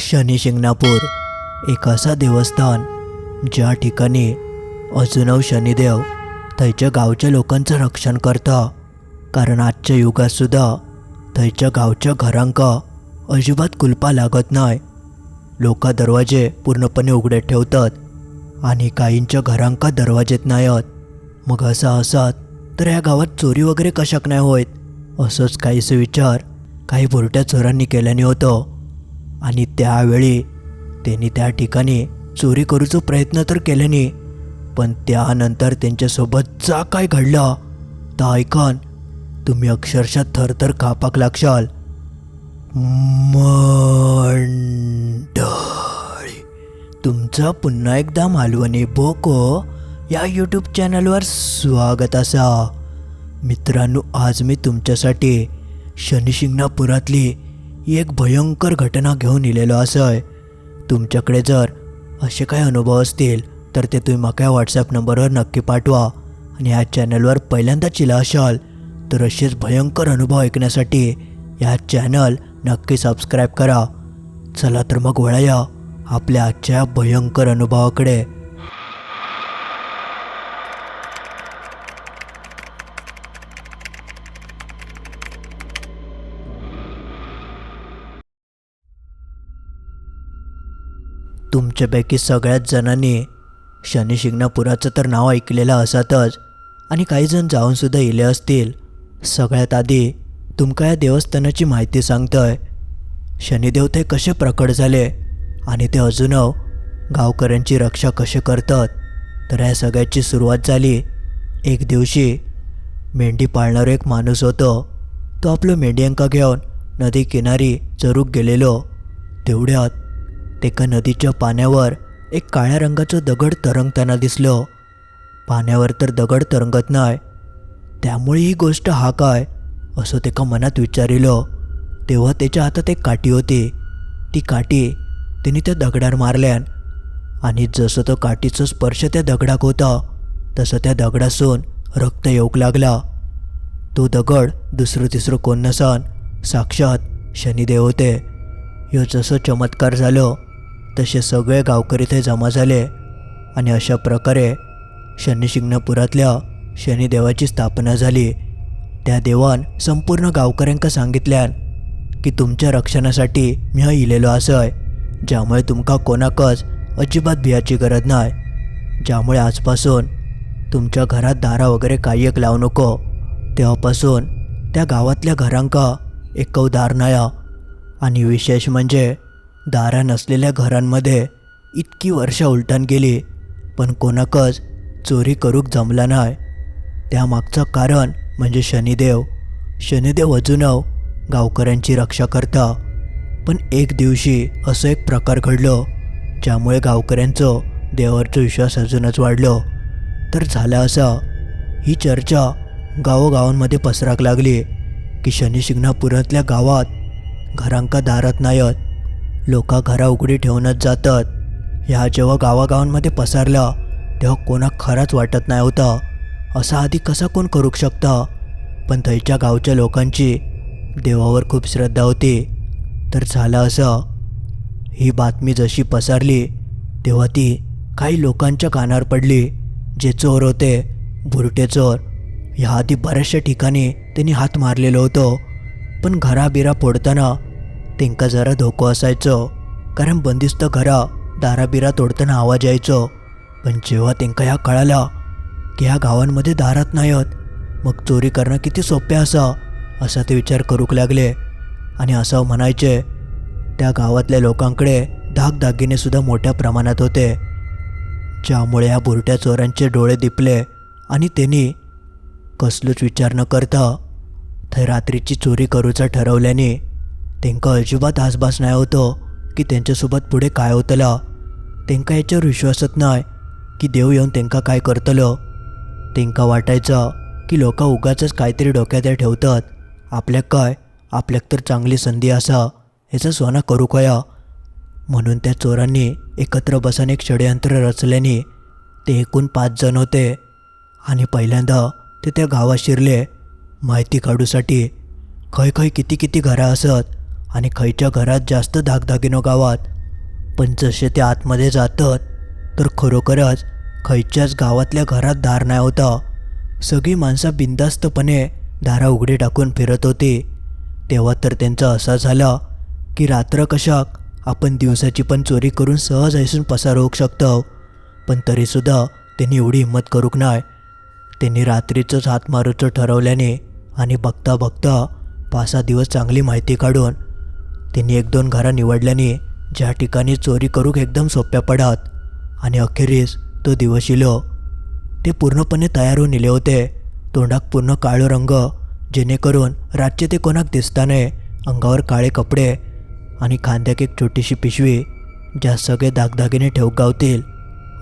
शनी शिंगणापूर एक असा देवस्थान ज्या ठिकाणी अजूनव शनिदेव थंयच्या गावच्या लोकांचं रक्षण करता. कारण आजच्या युगात सुद्धा थंयच्या गावच्या घरांक अजिबात कुलपा लागत नाही. लोक दरवाजे पूर्णपणे उघडे ठेवतात आणि काहींच्या घरांका दरवाजेत नाहीत. मग असं असत तर या गावात चोरी वगैरे कशाक नाही होत? असंच काहीसे विचार काही भुरट्या चोरांनी केल्याने होतं. आणि त्यावेळी त्यांनी त्या ठिकाणी चोरी करूचो प्रयत्न तर केल्याने पण त्यानंतर त्यांच्यासोबत जा काय घडलं तर ऐकन तुम्ही अक्षरशः थरथर कापाक लागशाल. मंडळी तुमचं पुन्हा एकदा मालवणी बोको या यूट्यूब चॅनलवर स्वागत असा. मित्रांनो आज मी तुमच्यासाठी शनिशिंगणापुरातली एक भयंकर घटना घेऊन इलेलो असय तुमच्याकडे जर असे काही अनुभव असतील तर ते तुम्ही म्हाका व्हॉट्सॲप नंबरवर नक्की पाठवा आणि ह्या चॅनलवर पहिल्यांदा चिला असाल तर असेच भयंकर अनुभव ऐकण्यासाठी ह्या चॅनल नक्की सबस्क्राईब करा. चला तर मग वळया आपल्या आजच्या भयंकर अनुभवाकडे. तुमच्यापैकी सगळ्याच जणांनी शनी शिंगणापुराचं तर नाव ऐकलेलं असातच. आणि काही जण जाऊन सुद्धा इले असतील. सगळ्यात आधी तुमका या देवस्थानाची माहिती सांगतोय. शनिदेव ते कसे प्रकट झाले? आणि ते अजून गावकऱ्यांची रक्षा कसे करतात? तर या सगळ्याची सुरुवात झाली. एक दिवशी मेंढी पाळणारा एक माणूस होतो. तो आपलं मेंढ्यांका घेऊन नदी किनारी चरूक गेलेलो. तेवढ्यात तेका नदीच्या पाण्यावर एक काळ्या रंगाचं दगड तरंगताना दिसलं. पाण्यावर तर दगड तरंगत नाही. त्यामुळे ही गोष्ट हा काय असं तेका मनात विचारिलं. तेव्हा त्याच्या हातात एक काठी होती. ती काठी त्याने त्या दगडावर मारल्यान. आणि जसं तो काठीचा स्पर्श त्या दगडाक होता तसं त्या दगडासून रक्त येऊक लागला. तो दगड दुसरं तिसरं कोण नसन साक्षात शनिदेव होते. ह्यो जसं चमत्कार झालो तसे सगळे गावकरी ते जमा झाले आणि अशा प्रकारे शनिशिंगणापुरातल्या शनिदेवाची स्थापना झाली. त्या देवान संपूर्ण गावकऱ्यांका सांगितल्यान की तुमच्या रक्षणासाठी मी हा इलेलो असय ज्यामुळे तुमका कोणाकच अजिबात भियाची गरज नाही ज्यामुळे आजपासून तुमच्या घरात दारा वगैरे काही एक लावू नको. तेव्हापासून त्या गावातल्या घरांका एकव दार नाया आणि विशेष म्हणजे दारा नसलेल्या घरांमध्ये इतकी वर्ष उलटण गेली पण कोणाकच चोरी करूक जमला नाही. त्यामागचं कारण म्हणजे शनिदेव. शनिदेव अजूनव गावकऱ्यांची रक्षा करता. पण एक दिवशी असं एक प्रकार घडलं ज्यामुळे गावकऱ्यांचं देवावरचा विश्वास अजूनच वाढलो. तर झालं असं ही चर्चा गावोगावांमध्ये पसराक लागली की शनिशिंगणापुरातल्या गावात घरांका दारात नाहीत लोक घरा उघडी ठेवूनच जातात. ह्या जेव्हा गावागावांमध्ये पसरलं तेव्हा कोणा खराच वाटत नाही होतं. असा आधी कसा कोण करू शकता? पण थंयच्या गावच्या लोकांची देवावर खूप श्रद्धा होती. तर झालं असं. ही बातमी जशी पसरली तेव्हा ती काही लोकांच्या कानावर पडली. जे चोर होते भुरटे चोर. ह्या आधी बऱ्याचशा ठिकाणी त्यांनी हात मारलेलो होतो. पण घराबिरा फोडताना तेंका जरा धोको असायचो. कारण बंदिस्त घरा दाराबिरा तोडताना आवाज यायचो. पण जेव्हा तेंका ह्या कळाला की ह्या गावांमध्ये दारात नाहीत मग चोरी करणं किती सोपे असा असा ते विचार करूक लागले. आणि असं म्हणायचे त्या गावातल्या लोकांकडे दागदागिनेसुद्धा मोठ्या प्रमाणात होते. ज्यामुळे ह्या बुरट्या चोरांचे डोळे दिपले आणि त्यांनी कसलोच विचार न करता थंय रात्रीची चोरी करूचा ठरवल्याने तेंका अजिबात आसबास नाही होतो की त्यांच्यासोबत पुढे काय होतला. तेंका याच्यावर विश्वासच नाही की देव येऊन तेंका काय करतलो. तेंका वाटायचं की लोक उगाच काहीतरी डोक्यात ठेवतात. आपल्याक काय? आपल्याक तर चांगली संधी असा. याचा सोना करू कया? म्हणून त्या चोरांनी एकत्र बसून एक षडयंत्र रचल्याने ते एकूण पाच जण होते. आणि पहिल्यांदा ते त्या गावात शिरले. माहिती काढूसाठी. खंय खंय किती किती घरं असत. आणि खयच्या घरात जास्त दागदागिनो गावात. पण जसे ते आतमध्ये जातात तर खरोखरच खयच्याच गावातल्या घरात दार नाही होता. सगळी माणसं बिंदास्तपणे दारा उघडी टाकून फिरत होती. तेव्हा तर त्यांचं असं झालं की रात्र कशाक आपण दिवसाची पण चोरी करून सहज ऐसून पसार होऊ शकतो. पण तरीसुद्धा त्यांनी एवढी हिंमत करूक नाही. त्यांनी रात्रीचंच हात मारूचं ठरवल्याने आणि बघता बघता पाच सहा दिवस चांगली माहिती काढून त्यांनी एक दोन घरं निवडल्याने ज्या ठिकाणी चोरी करूक एकदम सोप्या पडत आणि अखेरीस तो दिवस इलो. ते पूर्णपणे तयार होऊन इले होते. तोंडाक पूर्ण काळो रंग जेणेकरून रातचे ते कोणाक दिसता नये अंगावर काळे कपडे आणि खांद्याक एक छोटीशी पिशवी ज्या सगळे दागदागिने ठेवूक गावतील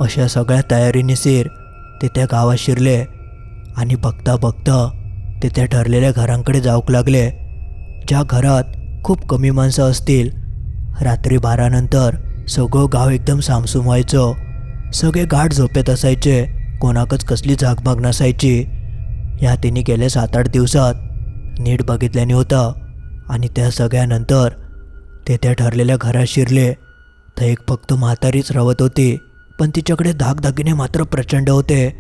अशा सगळ्या तयारीने ते त्या गावात शिरले आणि बघता बघता ते त्या ठरलेल्या घरांकडे जाऊक लागले. ज्या घरात खूप कमी माणसं असतील. रात्री बारानंतर सगळं गाव एकदम सामसूम व्हायचं. सगळे गाठ झोपेत असायचे. कोणाकच कसली झागभाग नसायची. ह्या तिने गेल्या सात आठ दिवसात नीट बघितल्याने होतं. आणि त्या सगळ्यानंतर ते त्या ठरलेल्या घरात शिरले. तर एक फक्त म्हातारीच रवत होती. पण तिच्याकडे दागदागिने मात्र प्रचंड होते.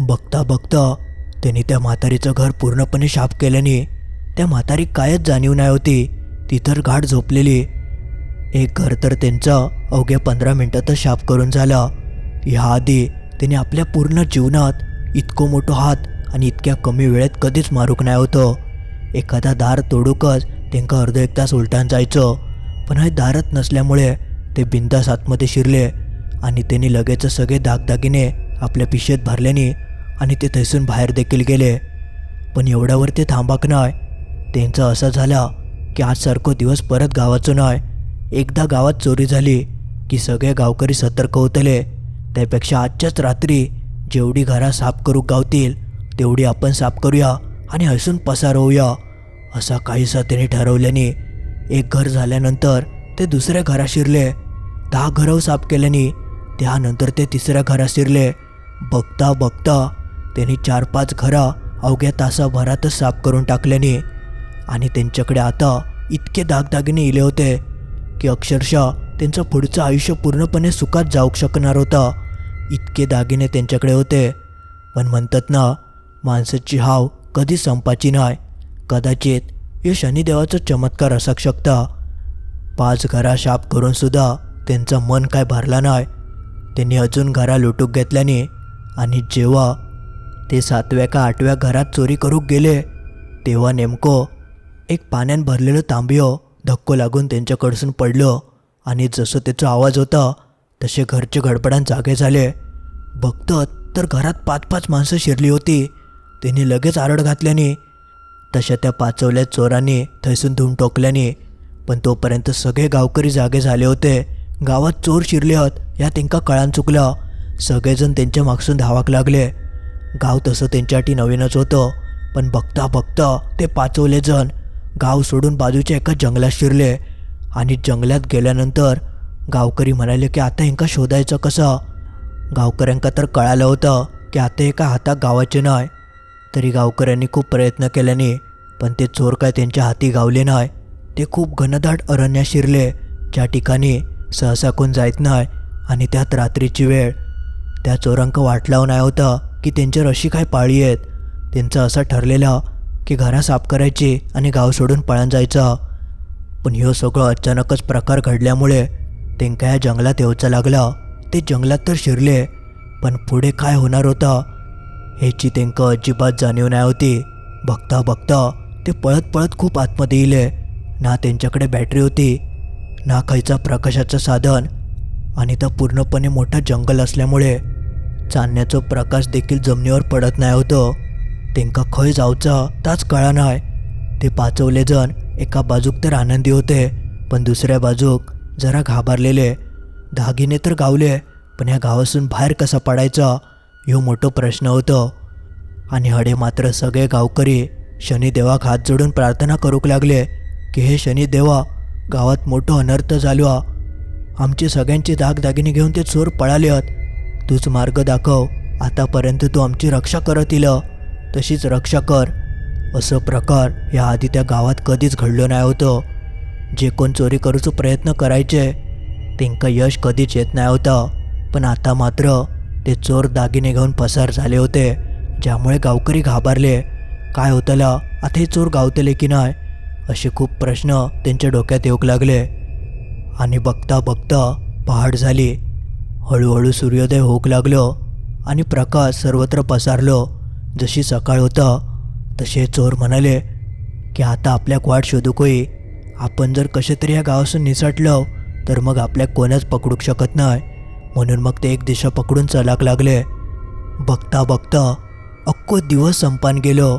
बघता बघता त्यांनी त्या म्हातारीचं घर पूर्णपणे शाप केल्याने त्या म्हातारी कायच जाणीव नाही होती. ती तर गाठ झोपलेली. एक घर तर त्यांचं अवघ्या पंधरा मिनटातच शाप करून झालं. ह्याआधी त्याने आपल्या पूर्ण जीवनात इतकं मोठं हात आणि इतक्या कमी वेळेत कधीच मारूक नाही होतं. एखादा दार तोडूकच त्यांका अर्ध एक तास उलटान जायचं. पण हे दारच नसल्यामुळे ते बिंदास आतमध्ये शिरले आणि त्यांनी लगेच सगळे दागदागिने आपल्या पिशेत भरल्याने आणि ते थैसून बाहेर देखील गेले. पण एवढ्यावर ते थांबाक नाही. त्यांचं असं झालं की आजसारखं दिवस परत गावाचं नाही. एकदा गावात चोरी झाली की सगळे गावकरी सतर्क होतले. त्यापेक्षा आजच्याच रात्री जेवढी घरा साफ करू गावतील तेवढी आपण साफ करूया आणि हसून पसार होऊया असा काहीसा त्याने ठरवल्याने. एक घर झाल्यानंतर ते दुसऱ्या घरात शिरले. दहा घरं साफ केल्याने त्यानंतर ते तिसऱ्या घरात शिरले. बघता बघता त्यांनी चार पाच घरं अवघ्या तासाभरातच साफ करून टाकल्याने आणि त्यांच्याकडे आता इतके दागदागिने इले होते की अक्षरशः त्यांचं पुढचं आयुष्य पूर्णपणे सुखात जाऊ शकणार होता. इतके दागिने त्यांच्याकडे होते. पण म्हणतात ना माणसाची हाव कधी संपाची नाही. कदाचित हे शनिदेवाचा चमत्कार असू शकता. पाच घरा शाप करून सुद्धा त्यांचं मन काय भरला नाही. त्यांनी अजून घरा लुटूक घेतल्याने आणि जेव्हा ते सातव्या का आठव्या घरात चोरी करूक गेले तेव्हा नेमकं एक पाण्यान भरलेलं तांबियो धक्को लागून त्यांच्याकडसून पडलं आणि जसं त्याचा आवाज होता तसे घरचे गडबडान जागे झाले. बघतात तर घरात पाच पाच माणसं शिरली होती. त्यांनी लगेच आरड घातल्याने तशा त्या पाचवल्या चोरांनी थैसून धुवून टोकल्याने पण तोपर्यंत सगळे गावकरी जागे झाले होते. गावात चोर शिरले आहेत ह्या त्यांका कळान चुकलं. सगळेजण त्यांच्या मागसून धावाक लागले. गाव तसं त्यांच्यासाठी नवीनच होतं पण बघता बघता ते पाचवले जण गाव सोडून बाजूच्या एका जंगलात शिरले. आणि जंगलात गेल्यानंतर गावकरी म्हणाले की आता ह्यांका शोधायचं कसं? गावकऱ्यांका तर कळालं होतं की आता एका हातात गावाचे नाही तरी गावकऱ्यांनी खूप प्रयत्न केल्याने पण ते चोर काय त्यांच्या हाती गावले नाही ते खूप घनदाट अरण्यात शिरले ज्या ठिकाणी सहसा कोण जायत नाही आणि त्यात रात्रीची वेळ. त्या चोरांक वाटलाव नाही होतं की त्यांच्यावर अशी काय पाळी आहेत त्यांचं असं ठरलेलं की घरा साफ करायची आणि गाव सोडून पळून जायचं. पण ह्यो सगळं अचानकच प्रकार घडल्यामुळे त्यांका या जंगलात येऊचं लागलं. ते जंगलात तर शिरले पण पुढे काय होणार होतं? ह्याची त्यांका अजिबात जाणीव नाही होती. बघता बघता ते पळत पळत खूप आतमध्ये येले. ना त्यांच्याकडे बॅटरी होती ना खायचा प्रकाशाचं साधन. आणि तर पूर्णपणे मोठं जंगल असल्यामुळे चांदण्याचा प्रकाश देखील जमिनीवर पडत नाही होतं. तेंका खंय जावचं ताच कळनाय. ते पाचवले जण एका बाजूक तर आनंदी होते पण दुसऱ्या बाजूक जरा घाबरलेले. दागिने तर गावले पण ह्या गावासून बाहेर कसा पडायचा ह्यो मोठं प्रश्न होतं. आणि हडे मात्र सगळे गावकरी शनिदेवाक हात जोडून प्रार्थना करूक लागले की हे शनिदेवा गावात मोठं अनर्थ झालो. आमची सगळ्यांची दागदागिने घेऊन ते चोर पळाले आहेत तूच मार्ग दाखव आतापर्यंत तू आमची रक्षा करत इलं. तशीच रक्षा कर. असं प्रकार या आधी त्या गावात कधीच घडलं नाही होतं. जे कोण चोरी करूचो प्रयत्न करायचे त्यांका यश कधीच येत नाही होतं. पण आता मात्र ते चोर दागिने घेऊन पसार झाले होते ज्यामुळे गावकरी घाबरले. काय होतला आता हे चोर गावतले की नाही? असे खूप प्रश्न त्यांच्या डोक्यात येऊक लागले. आणि बघता बघता पहाट झाली. हळूहळू सूर्योदय होऊक लागलो आणि प्रकाश सर्वत्र पसारलो. जशी सकाळ होतं तसे चोर म्हणाले की आता आपल्या वाट शोधू कोई आपण जर कसे तरी या गावासून निसटलो तर मग आपल्या कोणच पकडू शकत नाही. म्हणून मग ते एक दिशा पकडून चलाक लागले. बघता बघता अख्खो दिवस संपान गेलो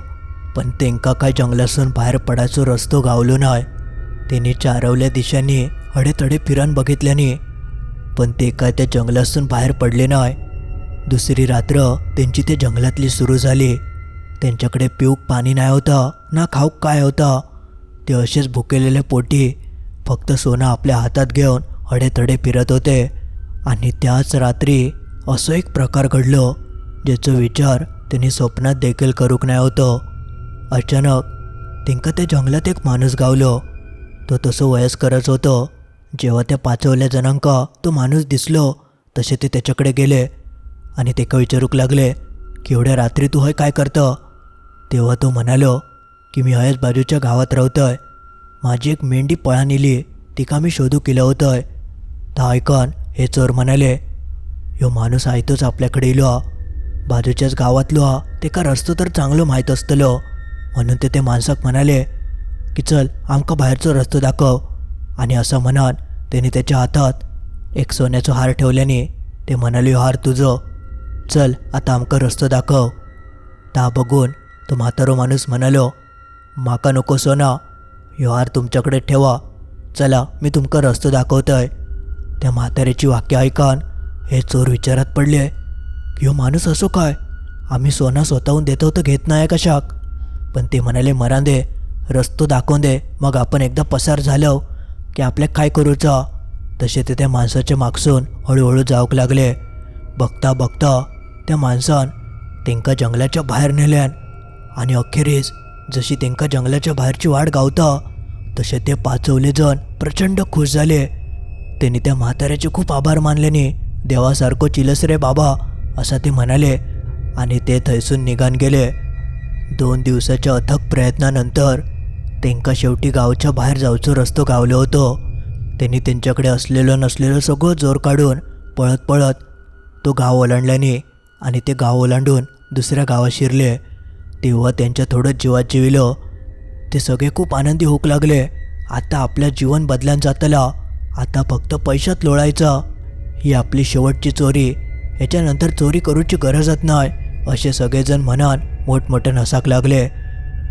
पण तेंका काय जंगलासून बाहेर पडायचो रस्तो गावलो नाही. त्यांनी चारवल्या दिशांनी हडेतडे फिरान बघितल्याने पण ते काय त्या जंगलासून बाहेर पडले नाही. दुसरी रात्र त्यांची ते जंगलातली सुरू झाली. त्यांच्याकडे पिऊक पाणी नाही होतं ना खाऊक काय होतं. ते असेच भुकेलेले पोटी फक्त सोनं आपल्या हातात घेऊन हडेतडे फिरत होते. आणि त्याच रात्री असं एक प्रकार घडलो ज्याचा विचार त्यांनी स्वप्नात देखील करूक नाही होतो. अचानक तेंका त्या जंगलात एक माणूस गावलो. तो तसं वयस्करच होतो. जेव्हा त्या पाचवल्या जणांका तो माणूस दिसलो तसे ते त्याच्याकडे गेले. आणि ते का विचारूक लागले की एवढ्या रात्री तू हय काय करतं? तेव्हा तो म्हणालो की मी हयच बाजूच्या गावात राहतोय माझी एक मेंढी पळा नेली तिका मी शोधू केलं होतंय. तर ऐकन हे चोर म्हणाले ह्यो माणूस आयतोच आपल्याकडे इलो बाजूच्याच गावातलो हा. ते का रस्तो तर चांगलं माहीत असतलो. म्हणून ते ते माणसाक म्हणाले की चल आमका बाहेरचो रस्तो दाखव. आणि असं म्हणत त्याने त्याच्या हातात एक सोन्याचो हार ठेवल्याने ते म्हणाले "ह्यो हार तुझं चल आता आमका रस्तो दाखव. ता बघून तो म्हातारो माणूस म्हणालो माका नको सोना ह्यो हार तुमच्याकडे ठेवा. चला मी तुमका रस्तो दाखवतोय. त्या म्हाताऱ्याची वाक्य ऐकान हे चोर विचारात पडले ह्यो माणूस असो काय? आम्ही सोना स्वतःहून देतो तर घेत नाही कशाक? पण ते म्हणाले मरान दे रस्तो दाखवून दे मग आपण एकदा पसार झालो की आपल्याक काय करूचा तसे ते त्या माणसाच्या मागसून हळूहळू जाऊक लागले. बघता बघता त्या माणसान तेंका जंगलाच्या बाहेर नेल्यान. आणि अखेरीस जशी तेंका जंगलाच्या बाहेरची वाट गावता तसे ते पाचवले जण प्रचंड खुश झाले. त्यांनी त्या म्हाताऱ्याचे खूप आभार मानल्याने देवासारखो चिलस रे बाबा असं ते म्हणाले. आणि ते थैसून निघान गेले. दोन दिवसाच्या अथक प्रयत्नानंतर तेंका शेवटी गावच्या बाहेर जाऊचो रस्तो गावलो होतो. त्यांनी त्यांच्याकडे असलेलं नसलेलं सगळं जोर काढून पळत पळत तो गाव ओलांडल्याने आणि ते गाव ओलांडून दुसऱ्या गावात शिरले. तेव्हा त्यांच्या थोडं जीवात जिविलं. ते सगळे खूप आनंदी होऊ लागले. आता आपलं जीवन बदलान जातला. आता फक्त पैशात लोळायचा. ही आपली शेवटची चोरी. ह्याच्यानंतर चोरी करूची गरजच नाही असे सगळेजण म्हणान मोठमोठे हसाक लागले.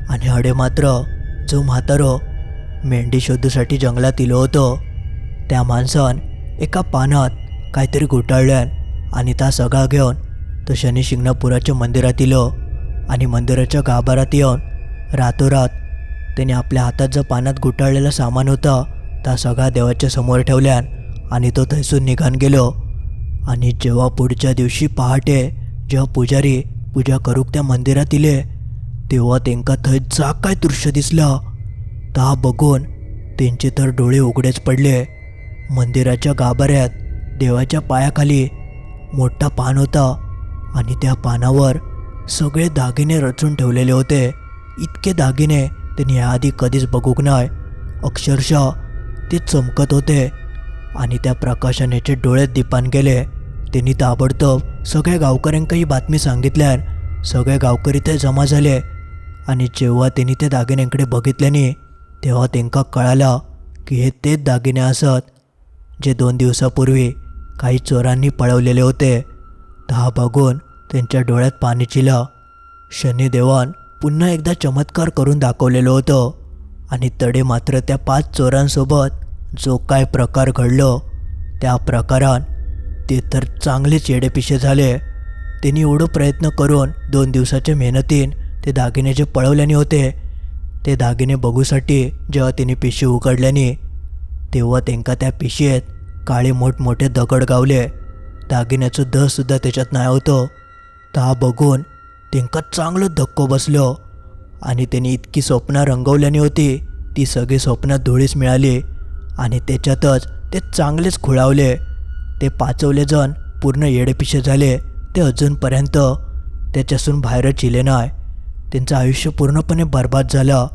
आणि हडे मात्र जो म्हातारो मेंढी शोधूसाठी जंगलात इलो होतो. त्या माणसान एका पानात काहीतरी घुटाळल्यान आणि त्या सगळा घेऊन तो शनी शिंगणापुराच्या मंदिरात इलो आणि मंदिराच्या गाभारात येऊन रातोरात त्याने आपल्या हातात जो पानात गुटाळलेला सामान होता त्या सगळा देवाच्या समोर ठेवल्यान आणि तो थैसून निघान गेलो. आणि जेव्हा पुढच्या दिवशी पहाटे जेव्हा पुजारी पूजा करूक त्या मंदिरात इले तेव्हा त्यांका थंय जा काय दृश्य दिसलं. ता बघून त्यांचे तर डोळे उघडेच पडले. मंदिराच्या गाभाऱ्यात देवाच्या पायाखाली मोठा पान होता. आणि त्या पानावर सगळे दागिने रचून ठेवलेले होते. इतके दागिने त्यांनी याआधी कधीच बघूक नाही. अक्षरशः ते चमकत होते आणि त्या प्रकाशनेचे डोळे दीपान गेले त्यांनी ताबडतोब सगळ्या गावकऱ्यांका ही बातमी सांगितल्यान सगळे गावकरी ते जमा झाले आणि जेव्हा त्यांनी त्या दागिन्यांकडे बघितल्याने तेव्हा त्यांका कळालं की हे तेच दागिने असत जे दोन दिवसापूर्वी काही चोरांनी पळवलेले होते. दहा बघून त्यांच्या डोळ्यात पाणी चिलं. शनिदेवान पुन्हा एकदा चमत्कार करून दाखवलेलं होतं आणि तडे मात्र त्या पाच चोरांसोबत जो काय प्रकार घडलो त्या प्रकारात ते तर चांगलेच येडेपिशे झाले. त्यांनी एवढं प्रयत्न करून दोन दिवसाच्या मेहनतीन ते दागिने जे पळवल्याने होते. ते दागिने बघूसाठी जेव्हा त्यांनी पिशवी उघडल्याने तेव्हा त्यांका त्या पिशेत काळे मोठमोठे दगड गावले. दागिन्याचं दहसुद्धा त्याच्यात नाही होतं. ता बघून तेंका चांगलं धक्को बसलो. आणि त्यांनी इतकी स्वप्न रंगवल्याने होती ती सगळी स्वप्न धुळीस मिळाली. आणि त्याच्यातच ते चांगलेच खुळावले. ते पाचवले जण पूर्ण येडेपिशे झाले ते अजूनपर्यंत त्याच्यासून बाहेरच इले नाही. त्यांचं आयुष्य पूर्णपणे बर्बाद झालं.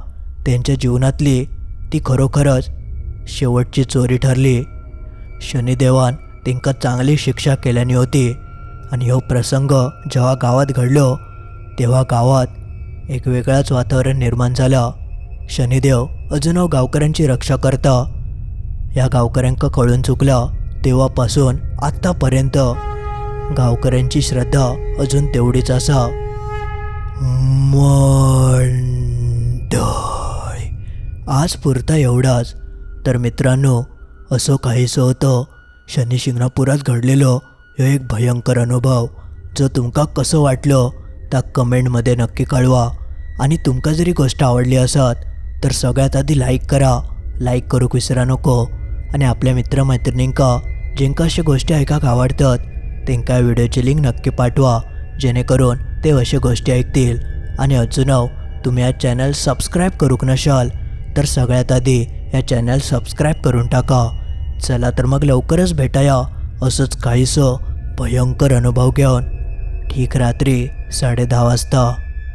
त्यांच्या जीवनातली ती खरोखरच शेवटची चोरी ठरली. शनिदेवान तिंका चांगली शिक्षा केल्याने होती. आणि हो प्रसंग जेव्हा गावात घडलो तेव्हा गावात एक वेगळाच वातावरण निर्माण झालं. शनिदेव अजून गावकऱ्यांची रक्षा करता. या गावकऱ्यांका कळून चुकलं तेव्हापासून आत्तापर्यंत गावकऱ्यांची श्रद्धा अजून तेवढीच असा. मंडळ आज पुरता एवढाच. तर मित्रांनो असं काहीसं होतं. शनी शिंगणापुरात घडलेलो ह्यो एक भयंकर अनुभव. जो तुमका कसं वाटलं त्या कमेंटमध्ये नक्की कळवा. आणि तुमका जरी गोष्ट आवडली असत तर सगळ्यात आधी लाईक करा. लाईक करूक विसरा नको. आणि आपल्या मित्रमैत्रिणींका जेंका अशा गोष्टी ऐकाक आवडतात तेंका व्हिडिओची लिंक नक्की पाठवा. जेणेकरून ते अशा गोष्टी ऐकतील. आणि अजून तुम्ही हा चॅनल सबस्क्राईब करूक नशाल तर सगळ्यात आधी या चॅनल सबस्क्राईब करून टाका. चला तर मग लवकरच भेटाया. असंच काहीसं भयंकर अनुभव घेऊन. ठीक रात्री साडे दहा वाजता.